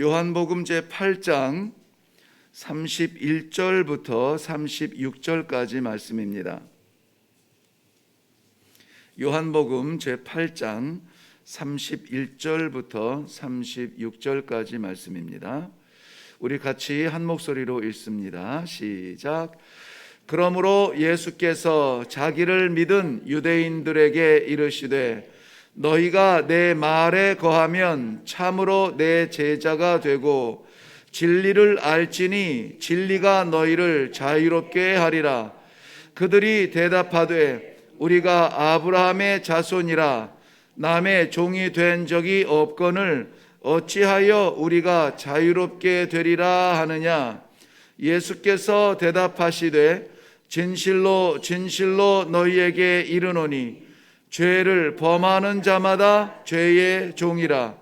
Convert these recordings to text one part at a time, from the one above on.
요한복음 제 8장 31절부터 36절까지 말씀입니다. 요한복음 제 8장 31절부터 36절까지 말씀입니다. 우리 같이 한 목소리로 읽습니다. 시작. 그러므로 예수께서 자기를 믿은 유대인들에게 이르시되 너희가 내 말에 거하면 참으로 내 제자가 되고 진리를 알지니 진리가 너희를 자유롭게 하리라. 그들이 대답하되 우리가 아브라함의 자손이라 남의 종이 된 적이 없거늘 어찌하여 우리가 자유롭게 되리라 하느냐 예수께서 대답하시되 진실로 진실로 너희에게 이르노니 죄를 범하는 자마다 죄의 종이라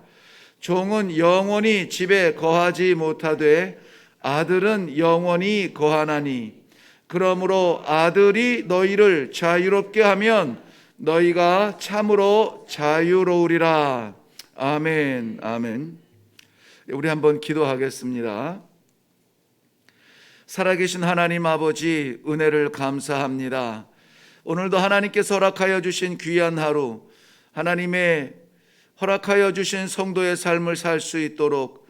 종은 영원히 집에 거하지 못하되 아들은 영원히 거하나니 그러므로 아들이 너희를 자유롭게 하면 너희가 참으로 자유로우리라. 아멘. 아멘. 우리 한번 기도하겠습니다. 살아계신 하나님 아버지 은혜를 감사합니다. 오늘도 하나님께서 허락하여 주신 귀한 하루 하나님의 허락하여 주신 성도의 삶을 살 수 있도록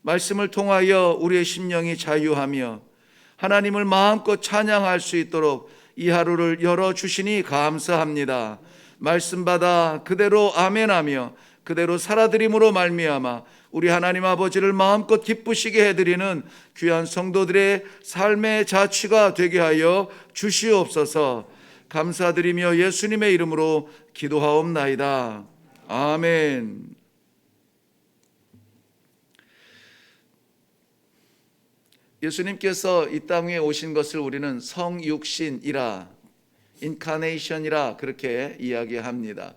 말씀을 통하여 우리의 심령이 자유하며 하나님을 마음껏 찬양할 수 있도록 이 하루를 열어 주시니 감사합니다. 말씀 받아 그대로 아멘하며 그대로 살아드림으로 말미암아 우리 하나님 아버지를 마음껏 기쁘시게 해드리는 귀한 성도들의 삶의 자취가 되게 하여 주시옵소서. 감사드리며 예수님의 이름으로 기도하옵나이다. 아멘. 예수님께서 이 땅에 오신 것을 우리는 성육신이라 인카네이션이라 그렇게 이야기합니다.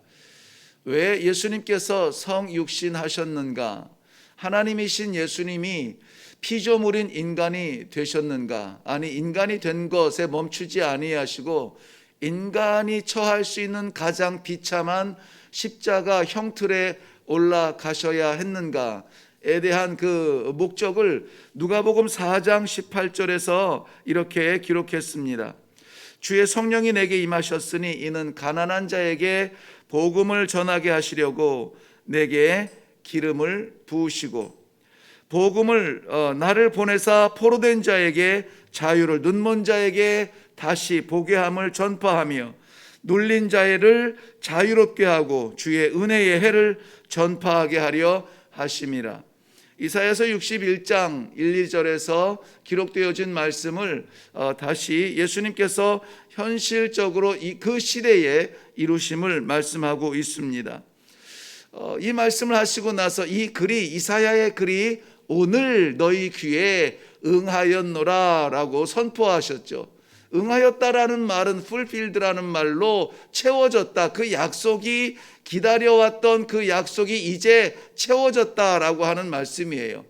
왜 예수님께서 성육신 하셨는가? 하나님이신 예수님이 피조물인 인간이 되셨는가? 아니 인간이 된 것에 멈추지 아니하시고 인간이 처할 수 있는 가장 비참한 십자가 형틀에 올라가셔야 했는가? 에 대한 그 목적을 누가복음 4장 18절에서 이렇게 기록했습니다. 주의 성령이 내게 임하셨으니 이는 가난한 자에게 복음을 전하게 하시려고 내게 기름을 부으시고 복음을 어, 나를 보내사 포로된 자에게 자유를 눈먼 자에게 다시 보게 함을 전파하며 눌린 자를 자유롭게 하고 주의 은혜의 해를 전파하게 하려 하심이라. 이사야서 61장 1, 2절에서 기록되어진 말씀을 어, 다시 예수님께서 현실적으로 그 시대에 이루심을 말씀하고 있습니다. 어, 이 말씀을 하시고 나서 이 글이 이사야의 글이 오늘 너희 귀에 응하였노라라고 선포하셨죠. 응하였다라는 말은 fulfilled라는 말로 채워졌다. 그 약속이 기다려왔던 그 약속이 이제 채워졌다라고 하는 말씀이에요.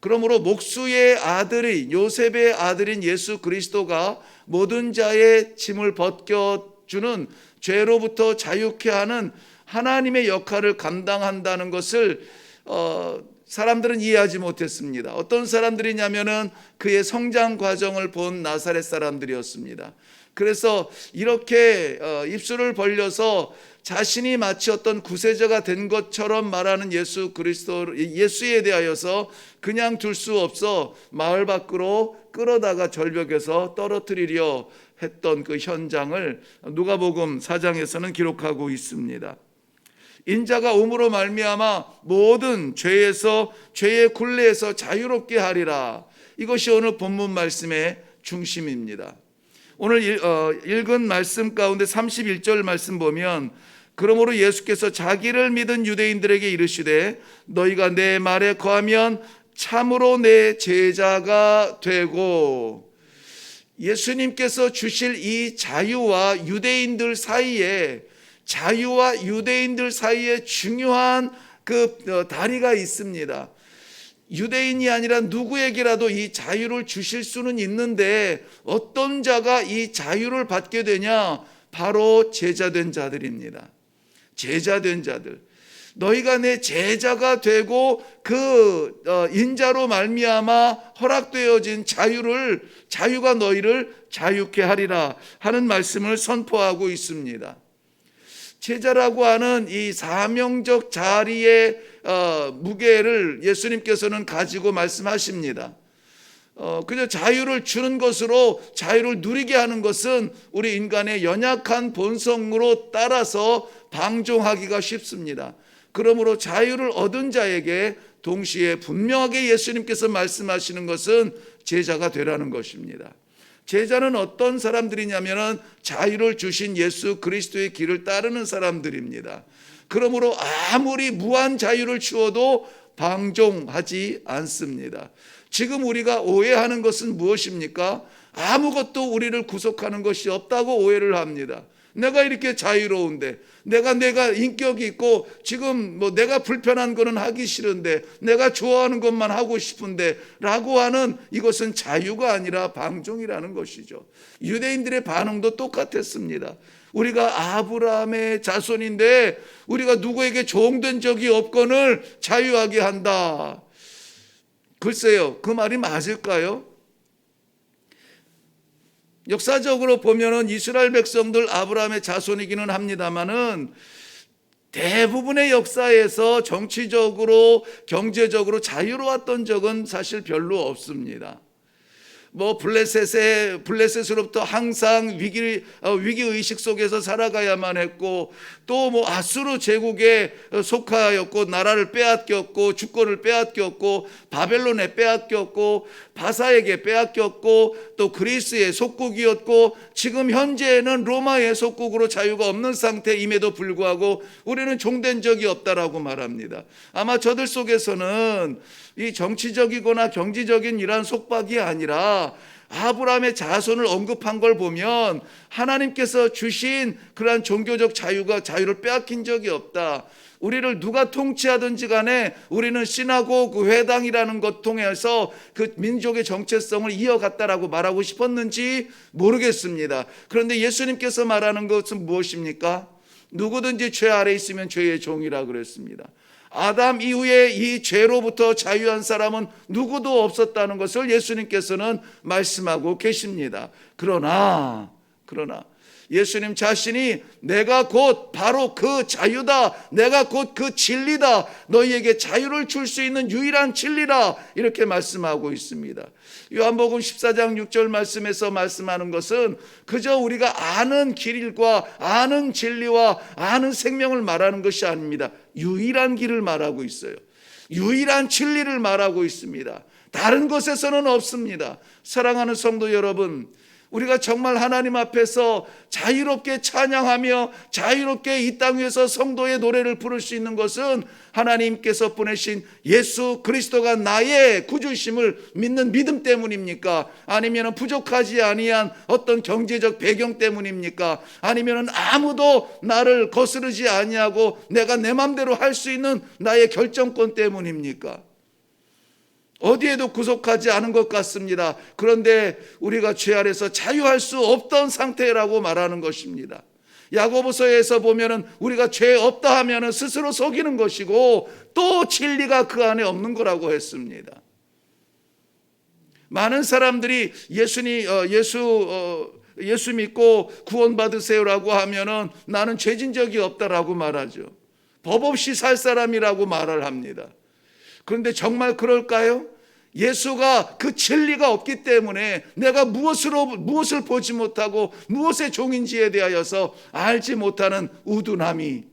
그러므로 목수의 아들이 요셉의 아들인 예수 그리스도가 모든 자의 짐을 벗겨 주는 죄로부터 자유케 하는 하나님의 역할을 감당한다는 것을 어, 사람들은 이해하지 못했습니다. 어떤 사람들이냐면은 그의 성장 과정을 본 나사렛 사람들이었습니다. 그래서 이렇게 어, 입술을 벌려서 자신이 마치 어떤 구세자가 된 것처럼 말하는 예수 그리스도 예수에 대하여서 그냥 둘 수 없어 마을 밖으로 끌어다가 절벽에서 떨어뜨리려 했던 그 현장을 누가복음 4장에서는 기록하고 있습니다. 인자가 오므로 말미암아 모든 죄에서 죄의 굴레에서 자유롭게 하리라. 이것이 오늘 본문 말씀의 중심입니다. 오늘 어, 읽은 말씀 가운데 31절 말씀 보면 그러므로 예수께서 자기를 믿은 유대인들에게 이르시되 너희가 내 말에 거하면 참으로 내 제자가 되고 예수님께서 주실 이 자유와 유대인들 사이에 자유와 유대인들 사이에 중요한 그 어, 다리가 있습니다. 유대인이 아니라 누구에게라도 이 자유를 주실 수는 있는데 어떤 자가 이 자유를 받게 되냐? 바로 제자된 자들입니다. 제자된 자들. 너희가 내 제자가 되고 그 어, 인자로 말미암아 허락되어진 자유를 자유가 너희를 자유케 하리라 하는 말씀을 선포하고 있습니다. 제자라고 하는 이 사명적 자리의 어, 무게를 예수님께서는 가지고 말씀하십니다. 어, 그저 자유를 주는 것으로 자유를 누리게 하는 것은 우리 인간의 연약한 본성으로 따라서 방종하기가 쉽습니다. 그러므로 자유를 얻은 자에게 동시에 분명하게 예수님께서 말씀하시는 것은 제자가 되라는 것입니다. 제자는 어떤 사람들이냐면은 자유를 주신 예수 그리스도의 길을 따르는 사람들입니다. 그러므로 아무리 무한 자유를 주어도 방종하지 않습니다. 지금 우리가 오해하는 것은 무엇입니까? 아무것도 우리를 구속하는 것이 없다고 오해를 합니다. 내가 이렇게 자유로운데, 내가 내가 인격이 있고 지금 뭐 내가 불편한 거는 하기 싫은데, 내가 좋아하는 것만 하고 싶은데 라고 하는 이것은 자유가 아니라 방종이라는 것이죠. 유대인들의 반응도 똑같았습니다. 우리가 아브라함의 자손인데 우리가 누구에게 종된 적이 없건을 자유하게 한다. 글쎄요, 그 말이 맞을까요? 역사적으로 보면은 이스라엘 백성들 아브라함의 자손이기는 합니다만은 대부분의 역사에서 정치적으로 경제적으로 자유로웠던 적은 사실 별로 없습니다. 뭐 블레셋의 블레셋으로부터 항상 위기 어, 위기 의식 속에서 살아가야만 했고 또 뭐 아수르 제국에 속하였고 나라를 빼앗겼고 주권을 빼앗겼고 바벨론에 빼앗겼고 바사에게 빼앗겼고 또 그리스의 속국이었고 지금 현재는 로마의 속국으로 자유가 없는 상태임에도 불구하고 우리는 종된 적이 없다라고 말합니다. 아마 저들 속에서는 이 정치적이거나 경제적인 이러한 속박이 아니라 아브라함의 자손을 언급한 걸 보면 하나님께서 주신 그러한 종교적 자유가 자유를 빼앗긴 적이 없다. 우리를 누가 통치하든지 간에 우리는 신하고 그 회당이라는 것 통해서 그 민족의 정체성을 이어갔다라고 말하고 싶었는지 모르겠습니다. 그런데 예수님께서 말하는 것은 무엇입니까? 누구든지 죄 아래 있으면 죄의 종이라 그랬습니다. 아담 이후에 이 죄로부터 자유한 사람은 누구도 없었다는 것을 예수님께서는 말씀하고 계십니다. 그러나, 그러나, 예수님 자신이 내가 곧 바로 그 자유다. 내가 곧 그 진리다. 너희에게 자유를 줄 수 있는 유일한 진리다. 이렇게 말씀하고 있습니다. 요한복음 14장 6절 말씀에서 말씀하는 것은 그저 우리가 아는 길과 아는 진리와 아는 생명을 말하는 것이 아닙니다. 유일한 길을 말하고 있어요. 유일한 진리를 말하고 있습니다. 다른 것에서는 없습니다. 사랑하는 성도 여러분, 우리가 정말 하나님 앞에서 자유롭게 찬양하며 자유롭게 이 땅 위에서 성도의 노래를 부를 수 있는 것은 하나님께서 보내신 예수 그리스도가 나의 구주심을 믿는 믿음 때문입니까? 아니면 부족하지 아니한 어떤 경제적 배경 때문입니까? 아니면 아무도 나를 거스르지 아니하고 내가 내 맘대로 할 수 있는 나의 결정권 때문입니까? 어디에도 구속하지 않은 것 같습니다. 그런데 우리가 죄 아래서 자유할 수 없던 상태라고 말하는 것입니다. 야고보서에서 보면은 우리가 죄 없다 하면은 스스로 속이는 것이고 또 진리가 그 안에 없는 거라고 했습니다. 많은 사람들이 예수니 어, 예수 어, 예수 믿고 구원 받으세요라고 하면은 나는 죄진 적이 없다라고 말하죠. 법 없이 살 사람이라고 말을 합니다. 그런데 정말 그럴까요? 예수가 그 진리가 없기 때문에 내가 무엇으로 무엇을 보지 못하고 무엇의 종인지에 대하여서 알지 못하는 우둔함이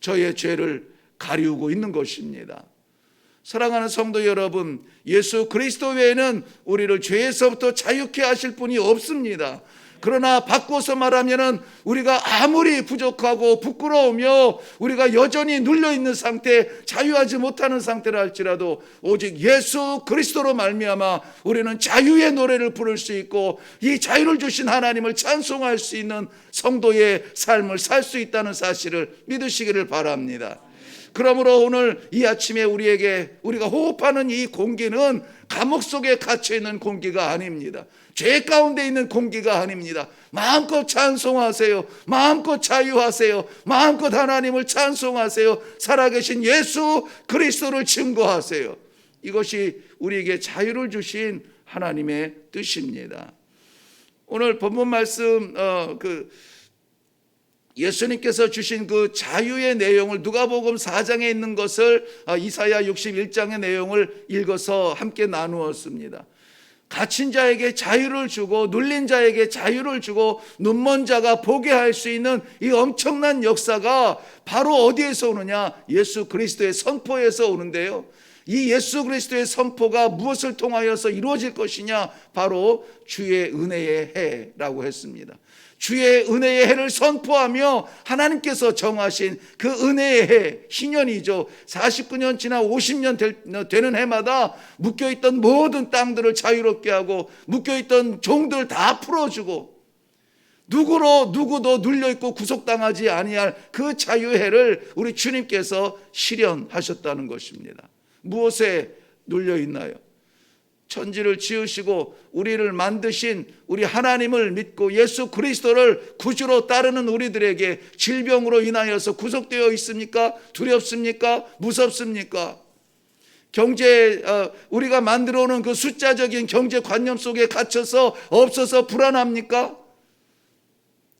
저의 죄를 가리우고 있는 것입니다. 사랑하는 성도 여러분, 예수 그리스도 외에는 우리를 죄에서부터 자유케 하실 분이 없습니다. 그러나 바꿔서 말하면은 우리가 아무리 부족하고 부끄러우며 우리가 여전히 눌려 있는 상태, 자유하지 못하는 상태라 할지라도 오직 예수 그리스도로 말미암아 우리는 자유의 노래를 부를 수 있고 이 자유를 주신 하나님을 찬송할 수 있는 성도의 삶을 살 수 있다는 사실을 믿으시기를 바랍니다. 그러므로 오늘 이 아침에 우리에게 우리가 호흡하는 이 공기는 감옥 속에 갇혀 있는 공기가 아닙니다. 죄 가운데 있는 공기가 아닙니다. 마음껏 찬송하세요. 마음껏 자유하세요. 마음껏 하나님을 찬송하세요. 살아계신 예수 그리스도를 증거하세요. 이것이 우리에게 자유를 주신 하나님의 뜻입니다. 오늘 본문 말씀 어 그 예수님께서 주신 그 자유의 내용을 누가복음 4장에 있는 것을 어, 이사야 61장의 내용을 읽어서 함께 나누었습니다. 갇힌 자에게 자유를 주고 눌린 자에게 자유를 주고 눈먼 자가 보게 할 수 있는 이 엄청난 역사가 바로 어디에서 오느냐? 예수 그리스도의 선포에서 오는데요. 이 예수 그리스도의 선포가 무엇을 통하여서 이루어질 것이냐? 바로 주의 은혜의 해라고 했습니다. 주의 은혜의 해를 선포하며 하나님께서 정하신 그 은혜의 해, 희년이죠. 49년 지나 50년 될, 되는 해마다 묶여있던 모든 땅들을 자유롭게 하고 묶여있던 종들 다 풀어주고 누구로 누구도 눌려있고 구속당하지 아니할 그 자유해를 우리 주님께서 실현하셨다는 것입니다. 무엇에 눌려 있나요? 천지를 지으시고 우리를 만드신 우리 하나님을 믿고 예수 그리스도를 구주로 따르는 우리들에게 질병으로 인하여서 구속되어 있습니까? 두렵습니까? 무섭습니까? 경제 어, 우리가 만들어 오는 그 숫자적인 경제 관념 속에 갇혀서 없어서 불안합니까?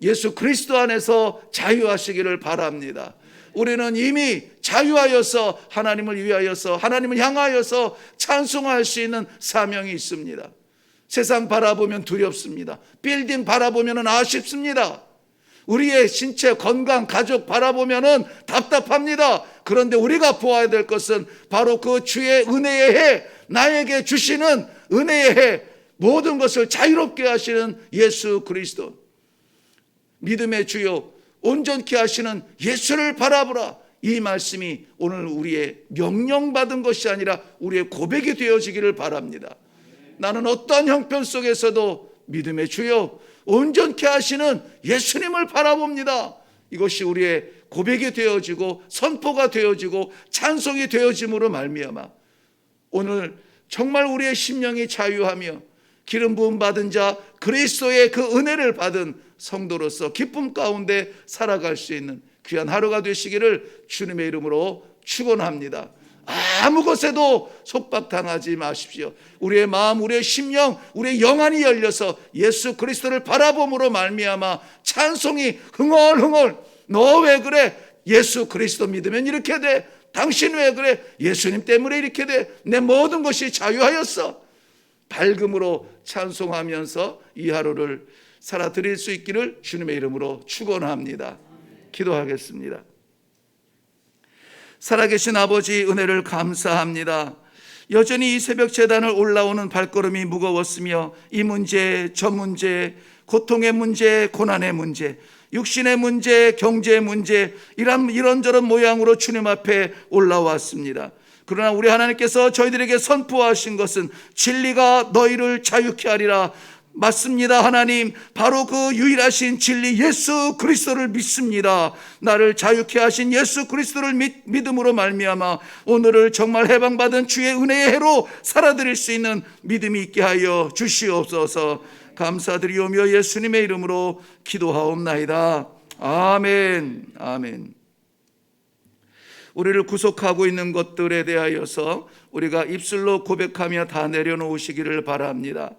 예수 그리스도 안에서 자유하시기를 바랍니다. 우리는 이미 자유하여서 하나님을 위하여서 하나님을 향하여서 찬송할 수 있는 사명이 있습니다. 세상 바라보면 두렵습니다. 빌딩 바라보면 아쉽습니다. 우리의 신체 건강 가족 바라보면 답답합니다. 그런데 우리가 보아야 될 것은 바로 그 주의 은혜의 해 나에게 주시는 은혜의 해 모든 것을 자유롭게 하시는 예수 그리스도 믿음의 주요 온전케 하시는 예수를 바라보라. 이 말씀이 오늘 우리의 명령받은 것이 아니라 우리의 고백이 되어지기를 바랍니다. 나는 어떠한 형편 속에서도 믿음의 주요 온전케 하시는 예수님을 바라봅니다. 이것이 우리의 고백이 되어지고 선포가 되어지고 찬송이 되어짐으로 말미암아 오늘 정말 우리의 심령이 자유하며 기름 부음 받은 자 그리스도의 그 은혜를 받은 성도로서 기쁨 가운데 살아갈 수 있는 귀한 하루가 되시기를 주님의 이름으로 축원합니다. 아무 것에도 속박당하지 마십시오. 우리의 마음, 우리의 심령, 우리의 영안이 열려서 예수 그리스도를 바라봄으로 말미암아 찬송이 흥얼흥얼 너 왜 그래? 예수 그리스도 믿으면 이렇게 돼. 당신 왜 그래? 예수님 때문에 이렇게 돼. 내 모든 것이 자유하였어. 밝음으로 찬송하면서 이 하루를 살아 드릴 수 있기를 주님의 이름으로 축원합니다. 기도하겠습니다. 살아계신 아버지 은혜를 감사합니다. 여전히 이 새벽 재단을 올라오는 발걸음이 무거웠으며 이 문제, 저 문제, 고통의 문제, 고난의 문제, 육신의 문제, 경제의 문제, 이런 이런저런 모양으로 주님 앞에 올라왔습니다. 그러나 우리 하나님께서 저희들에게 선포하신 것은 진리가 너희를 자유케 하리라. 맞습니다. 하나님, 바로 그 유일하신 진리 예수 그리스도를 믿습니다. 나를 자유케 하신 예수 그리스도를 믿, 믿음으로 말미암아 오늘을 정말 해방받은 주의 은혜의 해로 살아드릴 수 있는 믿음이 있게 하여 주시옵소서. 감사드리오며 예수님의 이름으로 기도하옵나이다. 아멘. 아멘. 우리를 구속하고 있는 것들에 대하여서 우리가 입술로 고백하며 다 내려놓으시기를 바랍니다.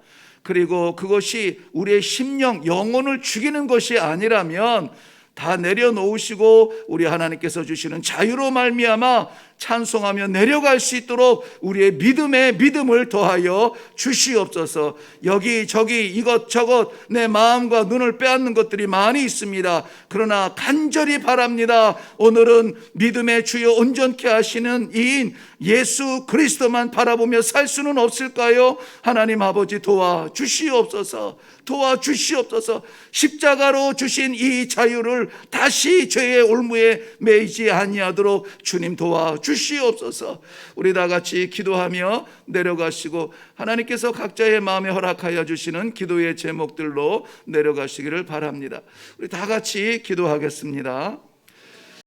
그리고 그것이 우리의 심령, 영혼을 죽이는 것이 아니라면 다 내려놓으시고 우리 하나님께서 주시는 자유로 말미암아 찬송하며 내려갈 수 있도록 우리의 믿음에 믿음을 더하여 주시옵소서. 여기 저기 이것저것 내 마음과 눈을 빼앗는 것들이 많이 있습니다. 그러나 간절히 바랍니다. 오늘은 믿음의 주여 온전케 하시는 이인 예수 그리스도만 바라보며 살 수는 없을까요? 하나님 아버지 도와 주시옵소서. 도와 주시옵소서. 십자가로 주신 이 자유를 다시 죄의 올무에 매이지 아니하도록 주님 도와 주시옵소서. 우리 다 같이 기도하며 내려가시고 하나님께서 각자의 마음에 허락하여 주시는 기도의 제목들로 내려가시기를 바랍니다. 우리 다 같이 기도하겠습니다.